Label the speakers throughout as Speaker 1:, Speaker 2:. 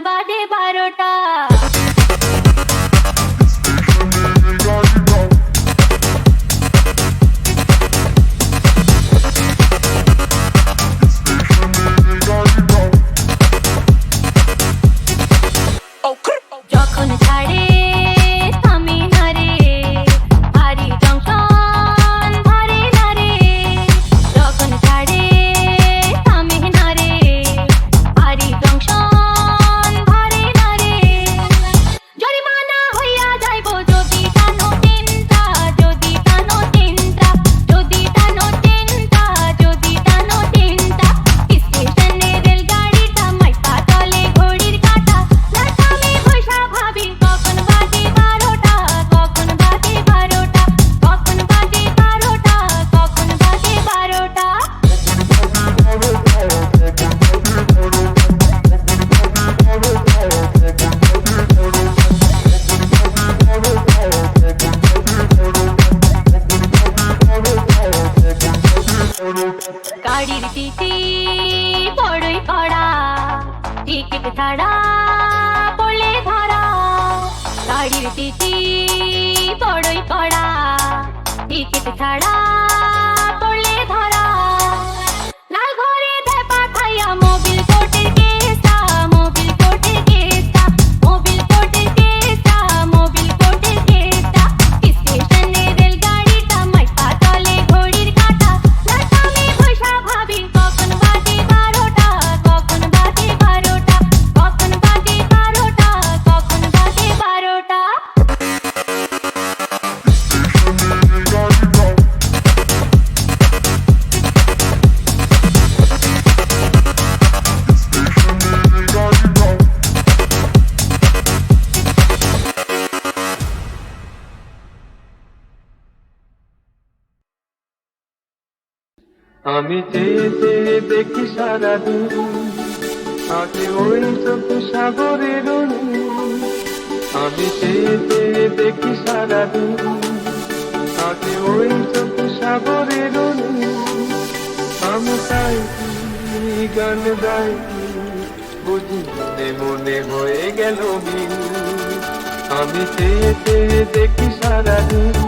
Speaker 1: बादे बारोटा. ছাড়া পড়লে ধরা। গাড়ির টিটি বড়ই পড়া টিকিট ছাড়া
Speaker 2: আমি চেয়ে দেখি সারাদিন। আগে ওই চোখ সাগরের আমি চেয়ে দেখি সারাদিন। আগে ওই চোখ সাগরের আমি চাই গান গাই বুঝি মনে মনে হয়ে গেল আমি চেয়ে দেখি সারাদিন।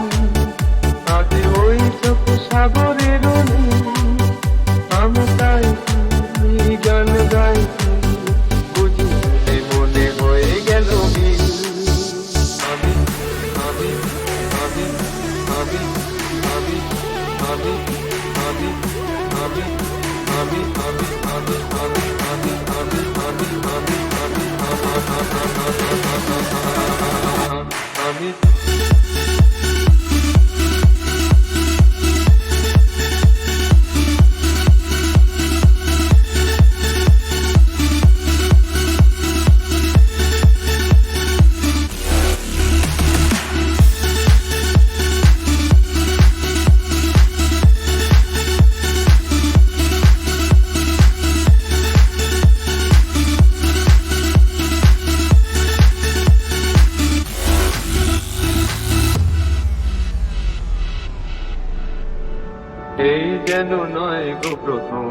Speaker 2: যেন নয় গো প্রথম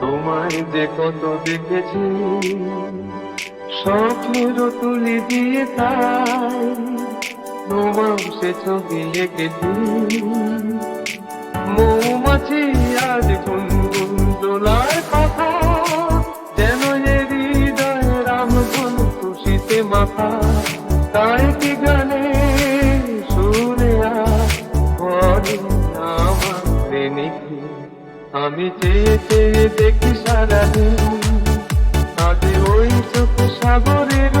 Speaker 2: তোমায় যে কত দেখেছি স্বপ্নের তুলি দিয়ে তাই তোমার সে ছবি এঁকেছি। মৌমাছি আজ গুনগুন দোলার কথা, যেন হৃদয় রামধন খুশিতে মাথা তাই কি গানে প্রেমিকি আমি চেয়ে চেয়ে দেখি সারাদিন আগে ওই চোখ সাগরের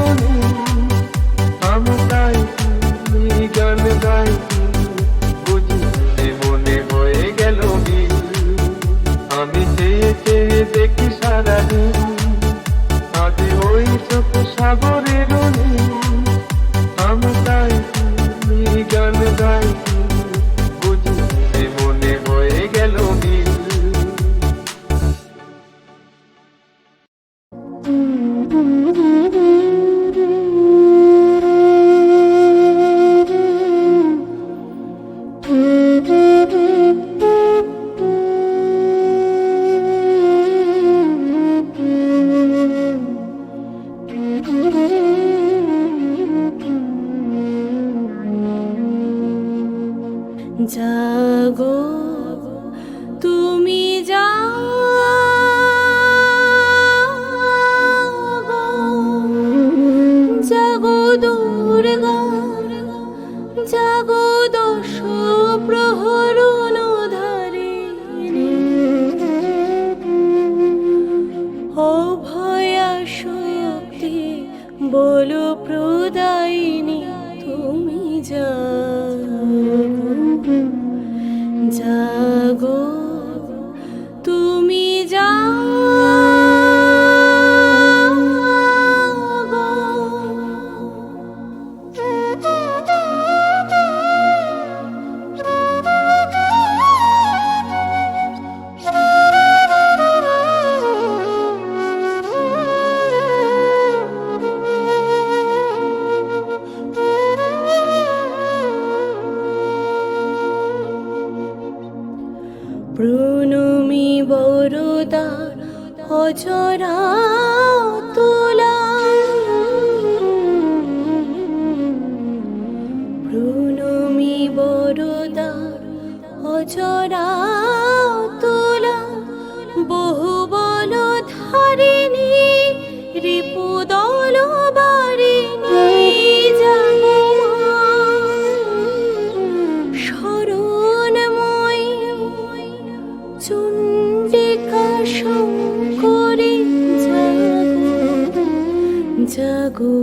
Speaker 3: জাগো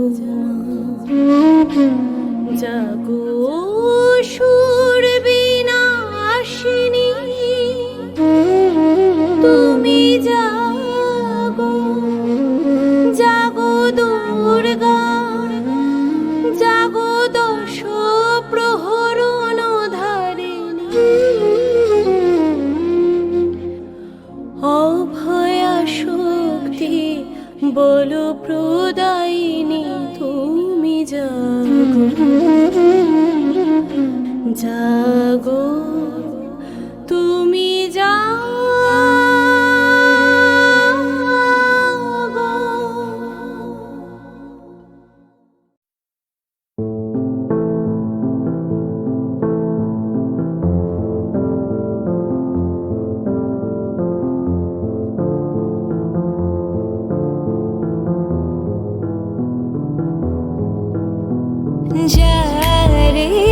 Speaker 3: জাগো জাগো। জাগো जा रे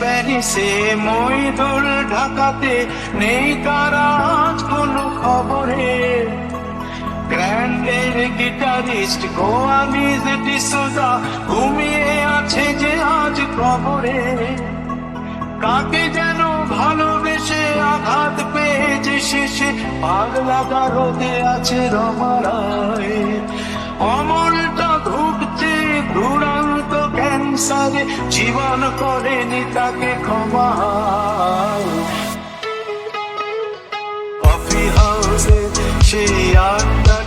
Speaker 4: প্যারিসে মইদুল ঢাকাতে নেই তারা আজ কোনো খবরে। গ্র্যান্ডের গিটারিস্ট গোয়া মিউজিক সুদা ঘুমিয়ে আছে যে আজ খবরে কাকে যেন ভালোবেসে আঘাত পেয়েছে শেষে পাগলা গারদে আছে রমারায় অমলটা ধুকছে দুরান্ত ক্যান্সারে জীবন করেনি তাকে ক্ষমা। কফি হাউসে সেই আড্ডাটা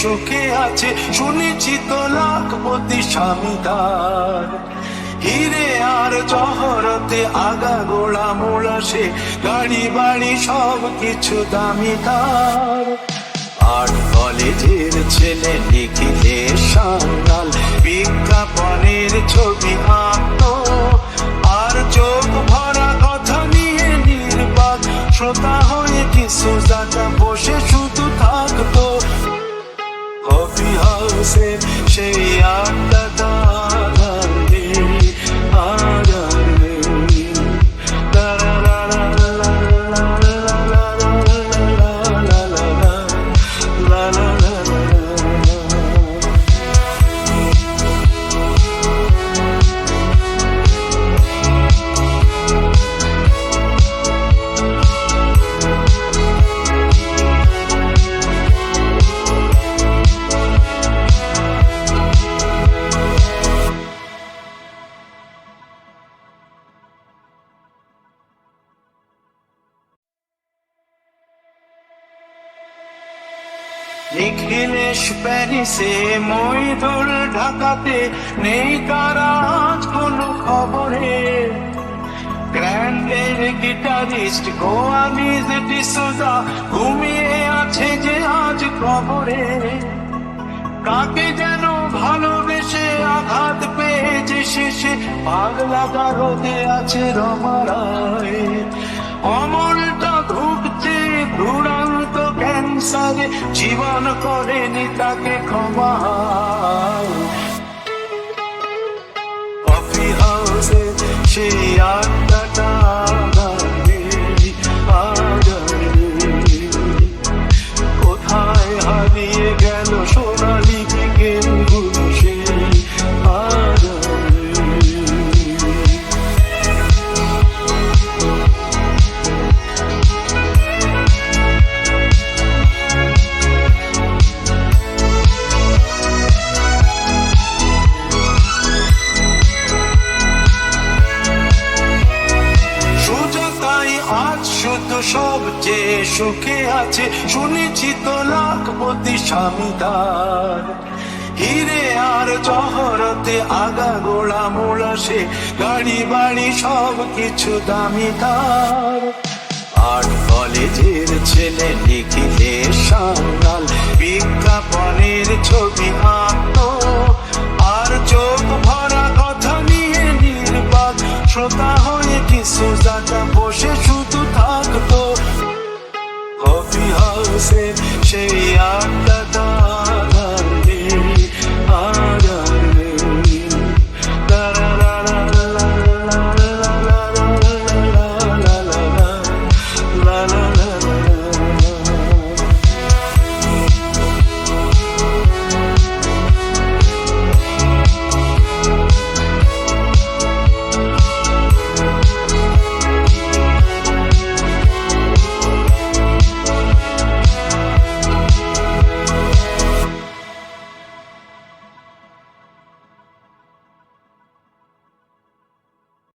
Speaker 4: সুখে আছে, শুনেছি তো লাখপতি স্বামী তার হিরে আর জহরতে আগা গোড়া মোড়া সে গাড়ি বাড়ি সব কিছু দামি তার আর্ট কলেজের ছেলে লিখিলে সান্নাল বিজ্ঞাপনের ছবি আঁকতো। আর চোখ ভরা কথা নিয়ে নির্বাক, শ্রোতা হয়ে কিছু সুজাতা বসে Sevip şey atladım নিখিলেশ প্যারিসে ঢাকাতে নেই আজ কোনো খবরে? গ্র্যান্ডের গিটারিস্ট ঘুমিয়ে আছে যে আজ খবরে কাকে যেন ভালোবেসে আঘাত পেয়েছে শেষে, পাগলা গারদে আছে রমারায়। অমলটা ক্যান্সারে জীবন করেনি তাকে ক্ষমা। কফি হাউসে সে আড্ডাটা আমি তার। হিরে আর চহরতে আগা গোড়া মোড়া সে গাড়ি বাড়ি সব কিছু দামি তার। আর কলেজের ছেলে লিখিলে সান্নাল বিজ্ঞাপনের ছবি আত্ম আর চোখ ভরা কথা নিয়ে নির্বাক, শ্রোতা হয়ে কিছু জাতা বসে শুধু থাকতো। কফি হাউসের সেই আট